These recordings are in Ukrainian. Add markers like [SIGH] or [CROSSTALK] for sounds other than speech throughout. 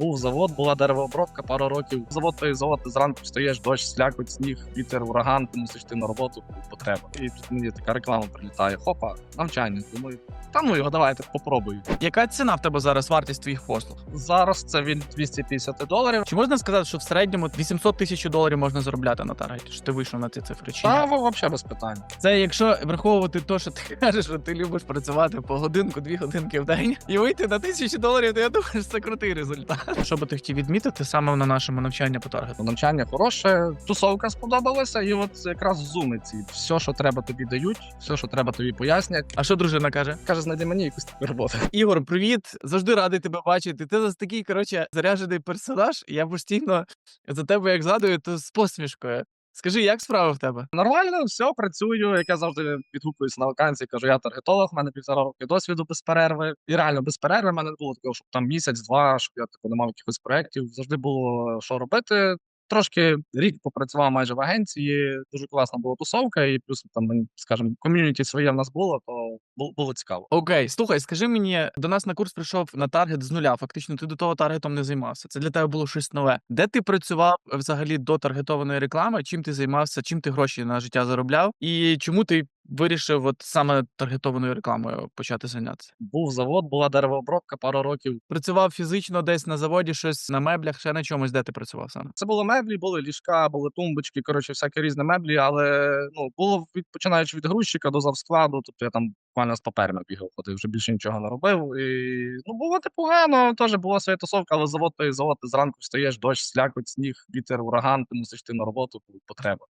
Був завод, була деревообробка пару років. Завод той завод, ти зранку встаєш, дощ, слякоть, сніг, вітер, ураган, ти мусиш йти на роботу, потреба. І тут мені така реклама прилітає. Хопа, навчання. Думаю, та ну його давайте попробую. Яка ціна в тебе зараз вартість твоїх послуг? Зараз це від 250 доларів. Чи можна сказати, що в середньому 800 тисяч доларів можна заробляти на таргеті? Що ти вийшов на ці цифри? Чи? Та взагалі без питань. Це якщо враховувати те, що ти кажеш, що ти любиш працювати по годинку, дві годинки в день і вийти на тисячу доларів, то я думаю, що це крутий результат. Що би ти хотів відмітити саме на нашому навчанні по таргету? Навчання хороше, тусовка сподобалася, і от якраз зуми ці. Все, що треба тобі дають, все, що треба тобі пояснять. А що дружина каже? Каже, знайди мені якусь роботу. Ігор, привіт! Завжди радий тебе бачити. Ти за такий коротше заряджений персонаж. Я постійно за тебе як згадую, то з посмішкою. Скажи, як справи в тебе? Нормально, все, працюю. Як я завжди відгукуюсь на вакансії, кажу, я таргетолог, в мене півтора роки досвіду без перерви. І реально без перерви в мене не було такого, щоб там місяць-два, щоб я типу, не мав якихось проєктів. Завжди було що робити. Трошки рік попрацював майже в агенції, дуже класна була тусовка, і плюс там, скажімо, ком'юніті своє в нас було, то було, було цікаво. Окей, слухай, скажи мені, до нас на курс прийшов на таргет з нуля. Фактично, ти до того таргетом не займався. Це для тебе було щось нове. Де ти працював взагалі до таргетованої реклами? Чим ти займався? Чим ти гроші на життя заробляв? І чому ти вирішив от саме таргетованою рекламою почати зайнятися? Був завод, була деревообробка пару років. Працював фізично десь на заводі, щось на меблях, ще на чомусь, де ти працював саме? Це були меблі, були ліжка, були тумбочки, коротше, всякі різні меблі, але ну було від починаючи від грузчика до завскладу. Тобто я там буквально з паперами бігав, ходив, вже більше нічого не робив. І ну було непогано, теж була своя тусовка, але завод той завод, ти зранку встаєш, дощ, слякоть, сніг, вітер, ураган, ти мусиш йти на роботу, потреба.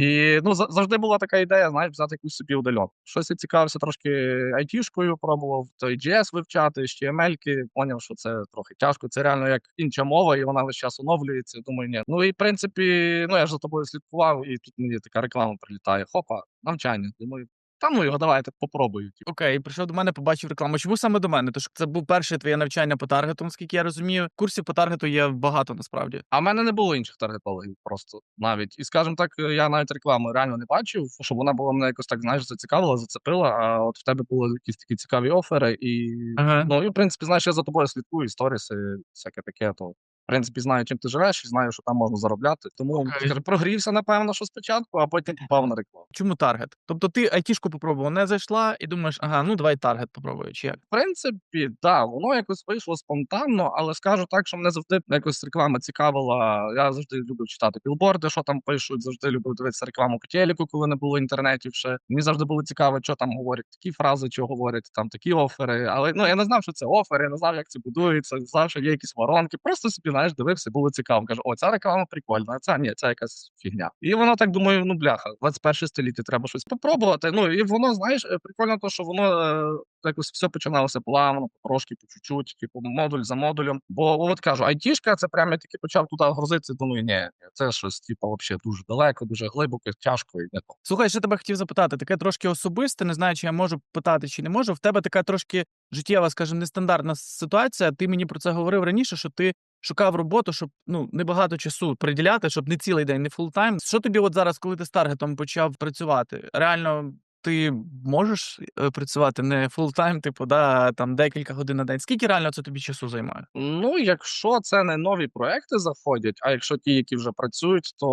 І ну за- завжди була така ідея, знаєш, взяти якусь собі удаленку. Щось я цікавився трошки айтішкою, пробував той JS вивчати, ще мельки. поняв, що це трохи тяжко. Це реально як інша мова, і вона весь час оновлюється. Думаю, ні. Ну і в принципі, ну я ж за тобою слідкував, і тут мені така реклама прилітає. Хопа, навчання. Думаю, та ну його давайте попробую. типу. Окей, прийшов до мене, побачив рекламу. Чому саме до мене? Тож це був перше твоє навчання по таргету, наскільки я розумію. Курсів по таргету є багато насправді. А в мене не було інших таргетологів просто навіть. І скажімо так, я навіть рекламу реально не бачив, щоб вона була мене якось так, знаєш, зацікавила, зацепила. А от в тебе були якісь такі цікаві офери, і Ага. ну і в принципі, знаєш, я за тобою слідкую, сторіси, всяке таке. То в принципі знаю, чим ти живеш, і знаю, що там можна заробляти. Тому скажімо, прогрівся, напевно, що спочатку, а потім попав на рекламу. Чому таргет? Тобто ти айтішку попробував, не зайшла і думаєш, ага, ну давай таргет попробую. Чи як? В принципі, да, воно якось вийшло спонтанно, але скажу так, що мене завжди якось реклама цікавила. Я завжди любив читати білборди, що там пишуть, завжди любив дивитися рекламу по телеку, коли не було інтернетів. Ще мені завжди було цікаво, що там говорять такі фрази, що говорять там такі офери. Але ну я не знав, що це офери, я не знав, як це будується, знав, що є якісь воронки. Просто собі знаєш, дивився, було цікаво. Кажу, о, ця реклама прикольна, а ця ні, це якась фігня. І воно так думаю, ну бляха, 21 століття треба щось попробувати. Ну і воно, знаєш, е, прикольно, то що воно е, якось все починалося плавно, потрошки, по чуть-чуть, типу модуль за модулем. Бо от кажу, айтішка, це прямо я тільки почав туди грузитися. Думаю, ні, це щось, типу, взагалі дуже далеко, дуже глибоко, тяжко і не то. Слухай, ще тебе хотів запитати, таке трошки особисте, не знаю, чи я можу питати, чи не можу. В тебе така трошки життєва, скажімо, нестандартна ситуація. Ти мені про це говорив раніше, що ти шукав роботу, щоб ну небагато часу приділяти, щоб не цілий день, не фултайм. Що тобі от зараз, коли ти з таргетом почав працювати? Реально. Ти можеш е, працювати не фултайм, типу, да, там декілька годин на день. Скільки реально це тобі часу займає? Ну, якщо це не нові проекти заходять, а якщо ті, які вже працюють, то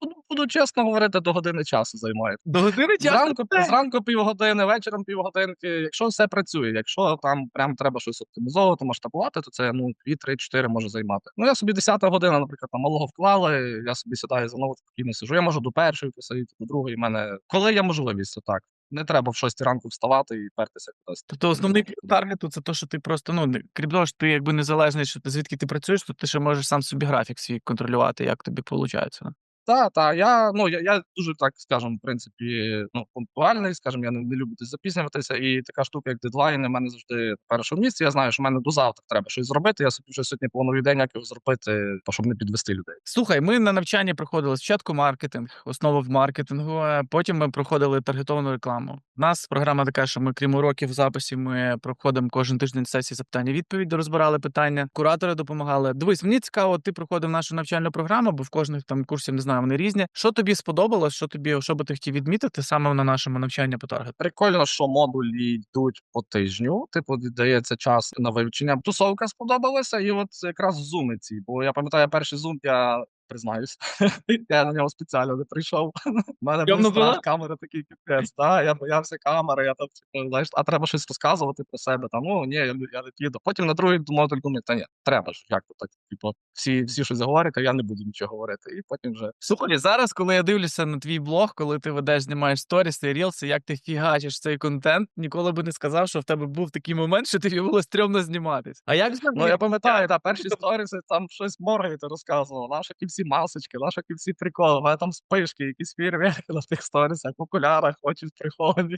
буду, буду чесно говорити, до години часу займає. До години Зранку, зранку півгодини, вечором півгодинки. Якщо все працює, якщо там прям треба щось оптимізовувати, масштабувати, то це ну 2, 3, 4 може займати. Ну я собі 10 година, наприклад, там малого вклали. Я собі сідаю знову спокійно сижу. Я можу до першої посидіти, до другої. В мене коли є можливість, то так. Не треба в 6 ранку вставати і пертися кудись. Тобто основний плюс таргету це те, що ти просто ну крім того, що ти якби незалежний, що ти звідки ти працюєш, то ти ще можеш сам собі графік свій контролювати, як тобі виходить. Та, та, я, ну, я, я дуже так, скажем, в принципі, ну, пунктуальний, скажем, я не, не люблю запізнюватися, і така штука, як дедлайни, в мене завжди в першому. Я знаю, що в мене до завтра треба щось зробити. Я собі вже сьогодні планую день, як його зробити, щоб не підвести людей. Слухай, ми на навчанні проходили спочатку маркетинг, основу в маркетингу. а Потім ми проходили таргетовану рекламу. У нас програма така, що ми, крім уроків записів, ми проходимо кожен тиждень сесії запитання відповідь, розбирали питання. Куратори допомагали. Дивись, мені цікаво, ти проходив нашу навчальну програму, бо в кожних там курсів не знаю. Знаю, вони різні. Що тобі сподобалось? Що тобі, що би ти хотів відмітити саме на нашому навчанні по таргету? Прикольно, що модулі йдуть по тижню. Типу, віддається час на вивчення. Тусовка сподобалася, і от якраз зуми ці. Бо я пам'ятаю, перший зум я признаюсь, [LAUGHS] я на нього спеціально не прийшов. [LAUGHS] У мене був страх, камери такий капець. Та, я боявся камери, я там типу, знаєш, а треба щось розказувати про себе. Там, ну ні, я, я не піду. Потім на другий модуль думаю, та ні, треба ж, як то так. Типу, всі, всі щось говорять, а я не буду нічого говорити. І потім вже Слухай, зараз, коли я дивлюся на твій блог, коли ти ведеш, знімаєш сторіс і рілси, як ти фігачиш цей контент, ніколи би не сказав, що в тебе був такий момент, що тобі було стрьомно зніматись. А як Ну, я пам'ятаю, та перші сторіси там щось моргаєте розказував. Наші ті всі масочки, наші всі приколи. У мене там спишки, якісь фірвірки на тих сторісах, в окулярах, очі приховані.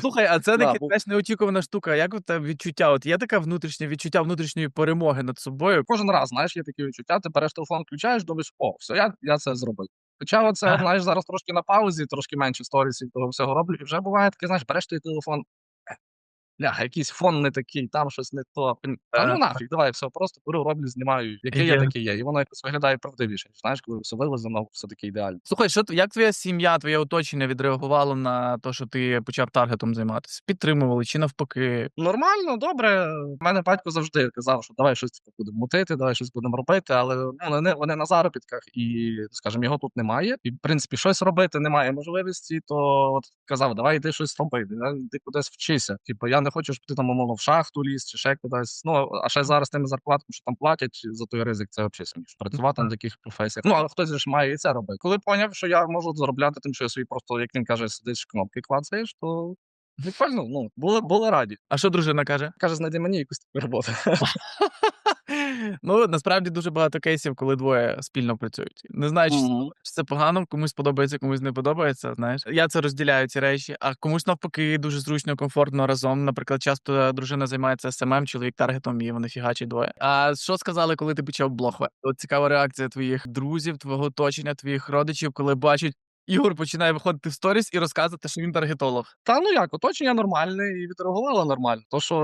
Слухай, а це [LAUGHS] Да, таки був. теж неочікувана штука. Як у тебе відчуття? От є таке внутрішнє відчуття внутрішньої перемоги над собою. Кожен раз, знаєш, є такі відчуття, ти береш телефон, включаєш, думаєш, о, все, я, я це зробив. Хоча Ага. знаєш, зараз трошки на паузі, трошки менше сторісів того всього роблю, і вже буває таке, знаєш, береш той телефон. Е, Ля, якийсь фон не такий, там щось не то. Та ну нафіг, давай, все, просто беру, роблю, знімаю. Яке є, таке є. І воно якось виглядає правдивіше. Знаєш, коли все вилазено, все таке ідеально. Слухай, що як твоя сім'я, твоє оточення відреагувало на те, що ти почав таргетом займатися? Підтримували чи навпаки? Нормально, добре. У мене батько завжди казав, що давай щось типу, будемо мутити, давай щось будемо робити, але ну, вони, вони на заробітках, і, скажімо, його тут немає. І, в принципі, щось робити немає можливості, то от казав, давай йди щось роби, да, кудись вчися. Типу, я не хочу, щоб ти там умовно в шахту ліз чи ще кудись. Ну, а ще зараз тими зарплатами, що там платять за той ризик, це взагалі смішно. Працювати на таких професіях. Ну, але хтось ж має і це робити. Коли поняв, що я можу заробляти тим, що я собі просто, як він каже, сидиш кнопки клацаєш, то прикольно, ну, були, були раді. А що дружина каже? Каже, знайди мені якусь таку роботу. [LAUGHS] Ну, насправді дуже багато кейсів, коли двоє спільно працюють. Не знаю, чи чи це погано, комусь подобається, комусь не подобається. Знаєш, я це розділяю ці речі, а комусь навпаки дуже зручно, комфортно разом. Наприклад, часто дружина займається СММ, чоловік таргетом, і вони фігачать двоє. А що сказали, коли ти почав блог? От цікава реакція твоїх друзів, твого оточення, твоїх родичів, коли бачать. Ігор починає виходити в сторіс і розказувати, що він таргетолог. Та ну як, оточення нормальне і відреагувало нормально. То, що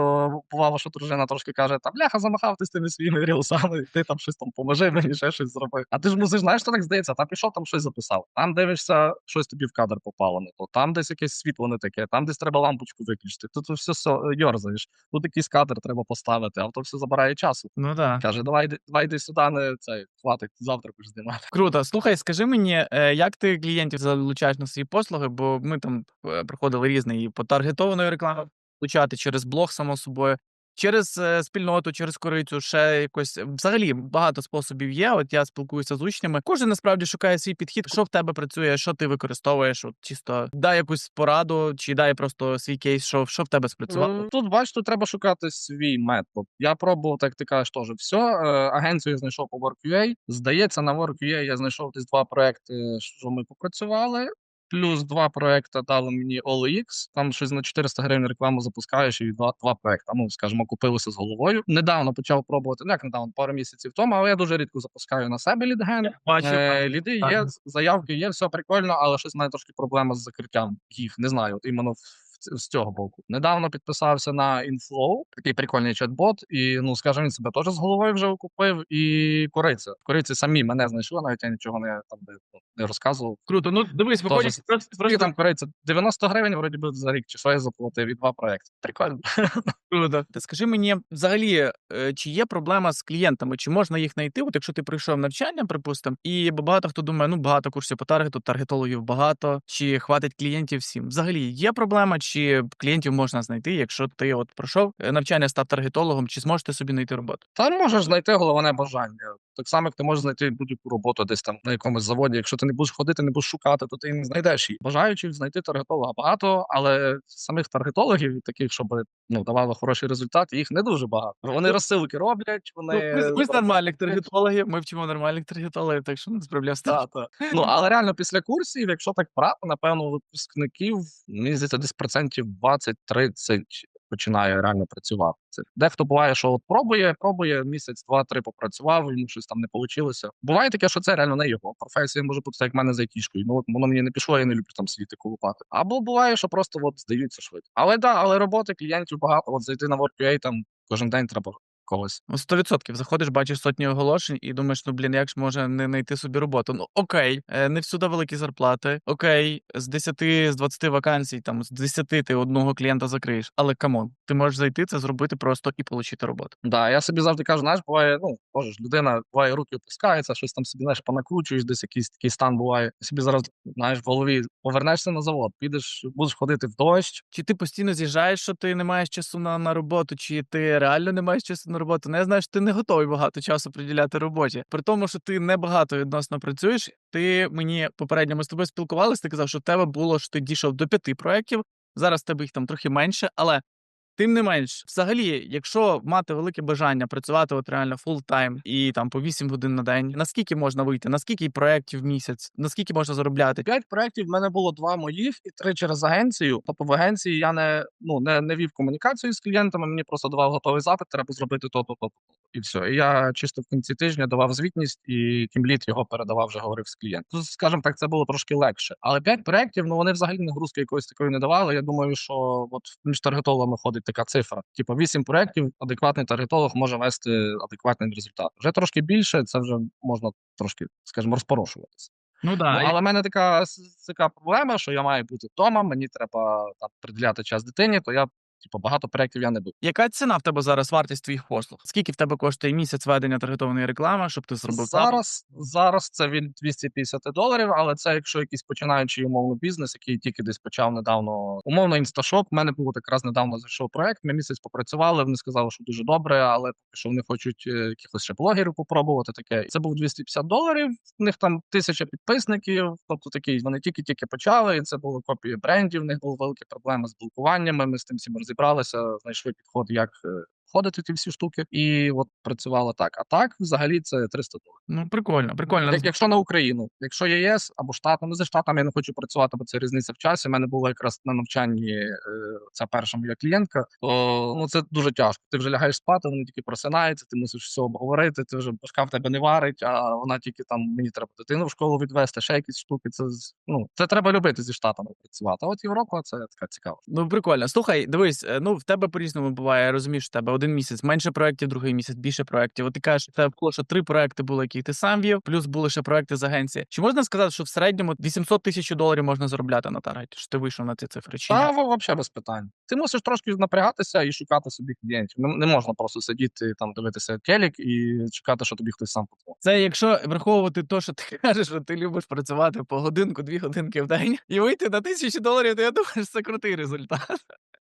бувало, що дружина трошки каже, та бляха, замахав ти з тими своїми рілсами, ти там щось там поможи мені, ще щось зроби. А ти ж мусиш, знаєш, що так здається, там пішов, там щось записав. Там дивишся, щось тобі в кадр попало не то, там десь якесь світло не таке, там десь треба лампочку виключити. Тут все, все йорзаєш. Тут якийсь кадр треба поставити, а то все забирає часу. Ну так. Каже, давай, давай йди сюди, не цей, хватить, завтра будеш знімати. Круто. Слухай, скажи мені, е, як ти клієнтів залучаєш на свої послуги? Бо ми там е, проходили різний і по таргетованої реклами включати через блог, само собою, через е, спільноту, через корицю, ще якось взагалі багато способів є. От я спілкуюся з учнями. Кожен насправді шукає свій підхід. Що в тебе працює, що ти використовуєш? От чисто дай якусь пораду, чи дай просто свій кейс, що, що в тебе спрацювало? Е, Тут бачиш, треба шукати свій метод. Я пробував, так ти кажеш, теж все. Е, Агенцію я знайшов по WorkUA. Здається, на WorkUA я знайшов десь два проекти, що ми попрацювали. Плюс два проекти дали мені OLX. Там щось на 400 гривень рекламу запускаєш і два, два проекти. Ну, скажімо, купилися з головою. Недавно почав пробувати, ну як недавно, пару місяців тому, але я дуже рідко запускаю на себе лідген. Бачу, Е, ліди є, заявки є, все прикольно, але щось в мене трошки проблема з закриттям їх. Не знаю, от іменно в- з цього боку. Недавно підписався на Inflow, такий прикольний чат-бот, і ну скажімо, він себе теж з головою вже окупив. І кориця. Кориці самі мене знайшли, навіть я нічого не там не, не розказував. круто. Ну дивись, виходить просто там кориця? 90 гривень вроді би за рік, чи що я заплатив, і два проекти. Прикольно. [LAUGHS] Круто. Ти скажи мені, взагалі, е, чи є проблема з клієнтами, чи можна їх знайти? От якщо ти прийшов навчання, припустимо, і багато хто думає, ну багато курсів по таргету, таргетологів багато, чи хватить клієнтів всім? Взагалі є проблема, чи клієнтів можна знайти, якщо ти от пройшов е, навчання, став таргетологом, чи зможеш ти собі знайти роботу? Та можеш знайти головне бажання. Так само, як ти можеш знайти будь-яку роботу десь там на якомусь заводі. Якщо ти не будеш ходити, не будеш шукати, то ти не знайдеш її. Бажаючих знайти таргетолога багато, але самих таргетологів, таких, щоб ну давали хороший результат, їх не дуже багато. Вони розсилки роблять, Ну, вони ми, з- ми з нормальних таргетологів, ми вчимо нормальних таргетологів, так що не справляв Та, та. Ну, [LAUGHS] але реально після курсів, якщо так брати, напевно, випускників, мені здається, десь процентів 20-30 починає реально працювати. Це дехто буває, що от пробує, пробує місяць, два-три попрацював, йому щось там не вийшло. Буває таке, що це реально не його професія може бути як мене з айтішкою. Ну от воно мені не пішло, я не люблю там світи колупати. Або буває, що просто от здаються швидко. Але да, але роботи клієнтів багато. От зайти на WorkUA, там кожен день треба когось. Ну, 100% заходиш, бачиш сотні оголошень і думаєш, ну блін, як ж може не знайти собі роботу? Ну окей, е, не всюди великі зарплати. Окей, з 10, з 20 вакансій, там з 10 ти одного клієнта закриєш. Але камон, ти можеш зайти це зробити просто і отримати роботу. Да, я собі завжди кажу, знаєш, буває, ну, боже людина буває руки опускаються, щось там собі знаєш, понакручуєш, десь якийсь такий стан буває. Собі зараз знаєш в голові повернешся на завод, підеш, будеш ходити в дощ. Чи ти постійно з'їжджаєш, що ти не маєш часу на, на роботу, чи ти реально не маєш часу на роботу? Ну, я знаю, що ти не готовий багато часу приділяти роботі. При тому, що ти небагато відносно працюєш. Ти мені попередньо ми з тобою спілкувалися, ти казав, що в тебе було, що ти дійшов до п'яти проєктів. Зараз в тебе їх там трохи менше, але тим не менш, взагалі, якщо мати велике бажання працювати от реально фултайм і там по 8 годин на день, наскільки можна вийти, наскільки проєктів в місяць, наскільки можна заробляти? П'ять проєктів в мене було два моїх і три через агенцію. Тобто в агенції я не, ну, не, не вів комунікацію з клієнтами, мені просто давав готовий запит, треба зробити то, то, то, то. І все. І я чисто в кінці тижня давав звітність, і тімліт його передавав, вже говорив з клієнтом. Ну, скажімо так, це було трошки легше. Але п'ять проєктів, ну вони взагалі нагрузки якоїсь такої не давали. Я думаю, що от між таргетологами ходить така цифра. Типу, вісім проєктів, адекватний таргетолог може вести адекватний результат. Вже трошки більше, це вже можна трошки, скажімо, розпорошуватися. Ну Ну, да, але в мене така така проблема, що я маю бути вдома, мені треба там приділяти час дитині, то я, типу, багато проєктів я не буду. Яка ціна в тебе зараз вартість твоїх послуг? Скільки в тебе коштує місяць ведення таргетованої реклами, щоб ти зробив? Зараз, зараз це від 250 доларів, але це якщо якийсь починаючий умовно бізнес, який тільки десь почав недавно. Умовно, інсташоп. У мене був якраз недавно зайшов проект. Ми місяць попрацювали. Вони сказали, що дуже добре, але що вони хочуть е, якихось ще блогерів попробувати. Таке це був 250 доларів. У них там тисяча підписників. Тобто такий вони тільки-тільки почали. І це були копії брендів. У них були великі проблеми з блокуваннями. Ми з тим всім розібралися, знайшли підход, як. Входити ті всі штуки, і от працювало так. А так, взагалі, це 300 доларів. Ну прикольно, прикольно. Як, якщо на Україну, якщо ЄС або Штати, ну за Штатами я не хочу працювати, бо це різниця в часі. У мене була якраз на навчанні е, ця перша моя клієнтка. То ну це дуже тяжко. Ти вже лягаєш спати, вони тільки просинаються, ти мусиш все обговорити. Ти вже башка в тебе не варить, а вона тільки там мені треба дитину в школу відвести, ще якісь штуки. Це ну це треба любити зі штатами працювати. А от Європа це така цікава. Ну прикольно. Слухай, дивись, е, ну в тебе по-різному буває. Я розумію, що в тебе один місяць менше проєктів, другий місяць більше проєктів. От ти кажеш, тебе було, що три проєкти були, які ти сам вів, плюс були ще проєкти з агенції. Чи можна сказати, що в середньому 800 тисяч доларів можна заробляти на таргеті? Що ти вийшов на ці цифри? Чи? Та взагалі без питань. Ти мусиш трошки напрягатися і шукати собі клієнтів. Не, не можна просто сидіти там, дивитися телек і чекати, що тобі хтось сам подзвонить. Це якщо враховувати те, що ти кажеш, що ти любиш працювати по годинку, дві годинки в день і вийти на тисячі доларів, то я думаю, що це крутий результат.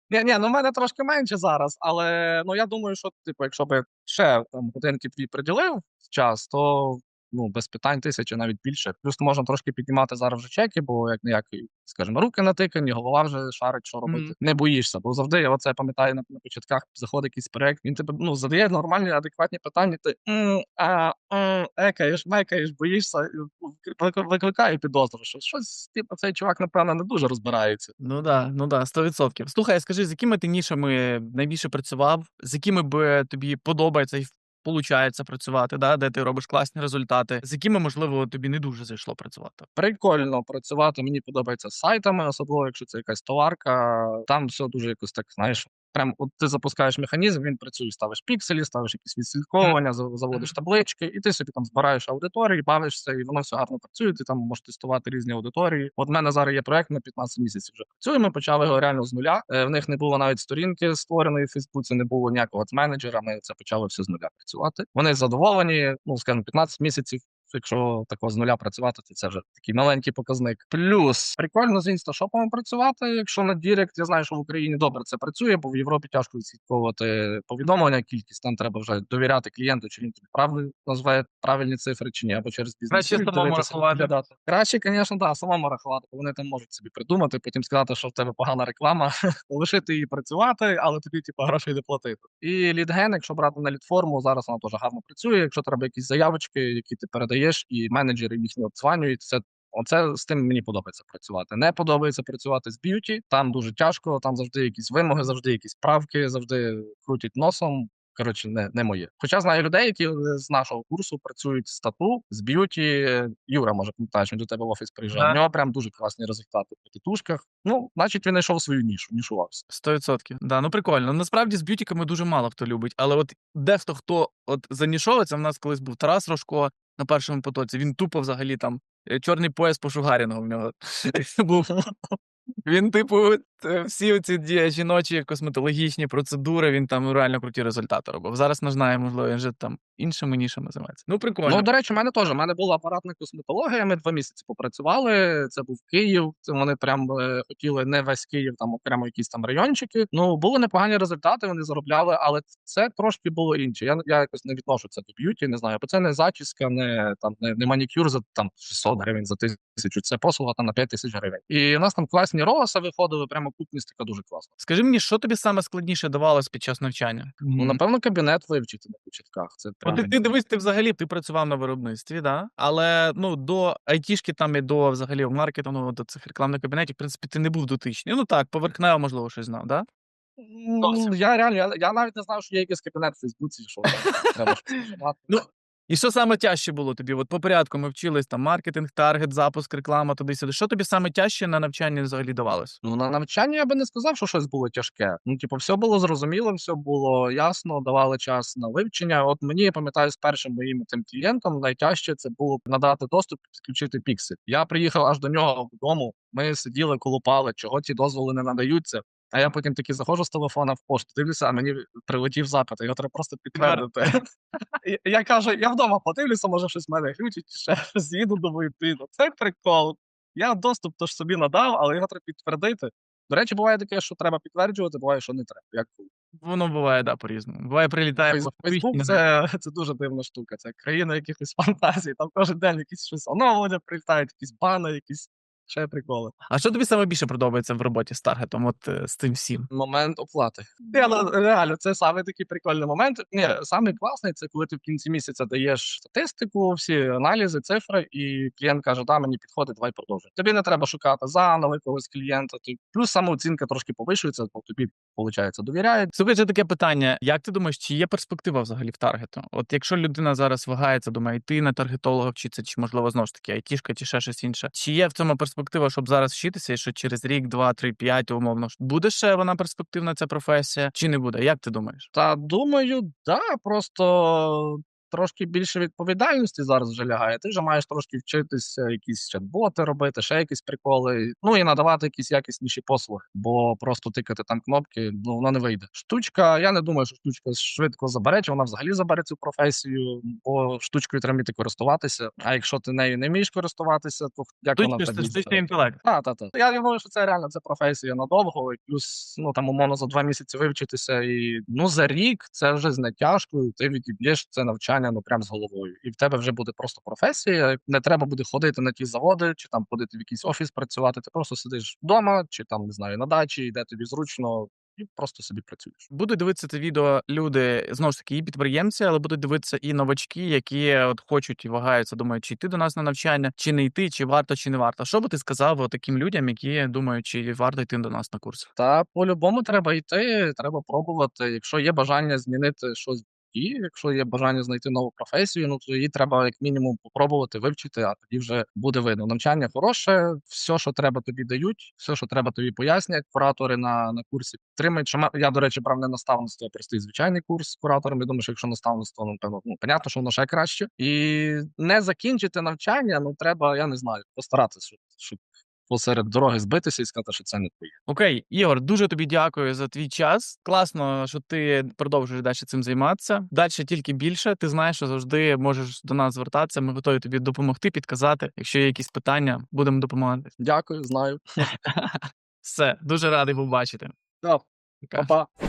Ні, ні, ну в мене трошки менше зараз, але ну я думаю, що типу, якщо би ще там годинки дві приділив час, то ну без питань тисячі навіть більше. Плюс можна трошки піднімати зараз вже чеки, бо як ніяк, скажімо, руки натикані, голова вже шарить, що робити. Мгм. Не боїшся, бо завжди я оце пам'ятаю на, на початках заходить якийсь проект. Він тебе ну задає нормальні, адекватні питання. Ти м, а, м, екаєш, мекаєш, боїшся, викликає підозру, що щось типу цей чувак, напевно, не дуже розбирається. Ну да, ну да, 100%. Слухай, скажи, з якими ти нішами найбільше працював, з якими б тобі подобається і получається працювати, да, де ти робиш класні результати, з якими, можливо, тобі не дуже зайшло працювати. Прикольно працювати. Мені подобається з сайтами, особливо якщо це якась товарка. Там все дуже якось так, знаєш. Прям от ти запускаєш механізм, він працює, ставиш пікселі, ставиш якісь відслідковування, заводиш таблички, і ти собі там збираєш аудиторії, бавишся, і воно все гарно працює. Ти там можеш тестувати різні аудиторії. От в мене зараз є проект, ми 15 місяців вже працюємо. Почали його реально з нуля. Е, В них не було навіть сторінки створеної в Фейсбуці, не було ніякого менеджера. Ми це почали все з нуля працювати. Вони задоволені. Ну скажімо, 15 місяців Якщо такого з нуля працювати, то це вже такий маленький показник. Плюс прикольно з інсташопами працювати. Якщо на Дірект, я знаю, що в Україні добре це працює, бо в Європі тяжко відслідковувати повідомлення, кількість там треба вже довіряти клієнту, чи він тобі правильно назве правильні цифри, чи ні, або через бізнес. Краще самому рахувати. Краще, звісно, да, самому рахувати, бо вони там можуть собі придумати, потім сказати, що в тебе погана реклама, [LAUGHS] лишити її працювати, але тобі типу, грошей не платити. І лідген, якщо брати на лідформу, зараз вона теж гарно працює. Якщо треба якісь заявочки, які ти передаєш, і менеджери їхні обдзванюють, це. Оце з тим мені подобається працювати. Не подобається працювати з б'юті. Там дуже тяжко, там завжди якісь вимоги, завжди якісь правки, завжди крутять носом. коротше, не, не моє. Хоча знаю людей, які е, з нашого курсу працюють з тату, з б'юті. Юра, може, пам'ятаєш, він до тебе в офіс приїжджав. Да. У нього прям дуже класні результати по татушках. Ну, значить, він знайшов свою нішу, нішувався. Сто відсотків. Да, ну прикольно. Насправді з б'ютіками дуже мало хто любить, але от дехто хто от занішовується, в нас колись був Тарас Рожко на першому потоці. Він тупо взагалі там е, чорний пояс по шугарінгу в нього [LAUGHS] був. [LAUGHS] Він, типу, е, всі ці жіночі косметологічні процедури, він там реально круті результати робив. Зараз не знаю, можливо, він вже там іншими нішами займається. Ну, прикольно. Ну, до речі, в мене теж. У мене була апаратна косметологія. Ми два місяці попрацювали. Це був Київ. Це вони прям е, хотіли не весь Київ, там окремо якісь там райончики. Ну були непогані результати. Вони заробляли, але це трошки було інше. Я я якось не відношу це до б'юті, не знаю. Бо це не зачіска, не там не, не манікюр за там 600 гривень за тисячу. Це послуга там на 5 тисяч гривень. І у нас там класні роси виходили. Прямо купність така дуже класна. Скажи мені, що тобі саме складніше давалось під час навчання? Ну напевно, кабінет вивчити на початках. Це От ти, ти дивись, ти взагалі ти працював на виробництві, да? але ну до айтішки там і до взагалі маркетингу, до цих рекламних кабінетів, в принципі, ти не був дотичний. Ну так, поверхнево, можливо, щось знав, да? Ну, я реально, я, я навіть не знав, що є якийсь кабінет в Фейсбуці, що там треба щось. [LAUGHS] Ну, І що саме тяжче було тобі? От по порядку ми вчились там маркетинг, таргет, запуск, реклама, туди-сюди. Що тобі саме тяжче на навчанні взагалі давалось? Ну, на навчанні я би не сказав, що щось було тяжке. Ну, типу, все було зрозуміло, все було ясно, давали час на вивчення. От мені я пам'ятаю з першим моїм тим клієнтом найтяжче це було надати доступ, підключити піксель. Я приїхав аж до нього додому. Ми сиділи, колупали, чого ті дозволи не надаються. А я потім таки заходжу з телефона в пошту, дивлюся, а мені прилетів запит, його треба просто підтвердити. [LAUGHS] Я кажу, я вдома подивлюся, може щось в мене глючить, ще щось їду, думаю, блін, це прикол. Я доступ то ж собі надав, але його треба підтвердити. До речі, буває таке, що треба підтверджувати, буває, що не треба. Як Воно буває, да, по-різному. Буває, прилітає Фейсбук це, [LAUGHS] це дуже дивна штука. Це країна якихось фантазій. Там кожен день якісь щось оновлення прилітають, якісь бани, якісь ще приколи. А що тобі саме більше подобається в роботі з таргетом? От е, з цим всім? Момент оплати. Я, ну, реально, це саме такий прикольний момент. Ні, саме класний це коли ти в кінці місяця даєш статистику, всі аналізи, цифри, і клієнт каже: да, мені підходить, давай продовжуй. Тобі не треба шукати заново якогось клієнта. Ти плюс самооцінка трошки повищується, бо тобі виходить, довіряють. Слухай, це таке питання. Як ти думаєш, чи є перспектива взагалі в таргету? От якщо людина зараз вагається, думає, йти на таргетолога вчитися, чи можливо знову ж таки айтішка, чи ще щось інше. Чи є в цьому перспектива, щоб зараз вчитися, і що через рік, два, три, п'ять, умовно буде ще вона перспективна ця професія, чи не буде? Як ти думаєш? Та думаю, да, просто трошки більше відповідальності зараз вже лягає. Ти вже маєш трошки вчитися, якісь чат-боти робити, ще якісь приколи. Ну і надавати якісь якісніші послуги, бо просто тикати там кнопки, ну воно не вийде. Штучка, я не думаю, що штучка швидко забере, чи вона взагалі забере цю професію, бо штучкою треба вміти користуватися. А якщо ти нею не вмієш користуватися, то як вона Тут в ж тебе штучний інтелект. Та, та, та. Я думаю, що це реально це професія надовго, і плюс ну там умовно за два місяці вивчитися, і ну за рік це вже з натяжкою. Ти відіб'єш це навчання ну прям з головою, і в тебе вже буде просто професія. Не треба буде ходити на ті заводи, чи там ходити в якийсь офіс працювати. Ти просто сидиш вдома, чи там не знаю на дачі, де тобі зручно, і просто собі працюєш. Будуть дивитися це відео люди знову ж таки і підприємці, але будуть дивитися і новачки, які от хочуть і вагаються, думають, чи йти до нас на навчання, чи не йти, чи варто, чи не варто. Що би ти сказав от таким людям, які думають, чи варто йти до нас на курси? Та по-любому треба йти, треба пробувати. Якщо є бажання змінити щось житті, якщо є бажання знайти нову професію, ну то її треба як мінімум попробувати вивчити, а тоді вже буде видно. Навчання хороше, все, що треба, тобі дають, все, що треба, тобі пояснять. Куратори на, на курсі підтримують. Що я, до речі, брав не наставництво, а простий звичайний курс. Я думаю, що якщо наставництво, ну певно, ну понятно, що воно ще краще. І не закінчити навчання, ну треба, я не знаю, постаратися, щоб посеред дороги збитися і сказати, що це не твоє. Окей, Ігор, дуже тобі дякую за твій час. Класно, що ти продовжуєш далі цим займатися. Далі тільки більше. Ти знаєш, що завжди можеш до нас звертатися. Ми готові тобі допомогти, підказати. Якщо є якісь питання, будемо допомагати. Дякую, знаю. [LAUGHS] Все, дуже радий був бачити. Так, Пока. па-па.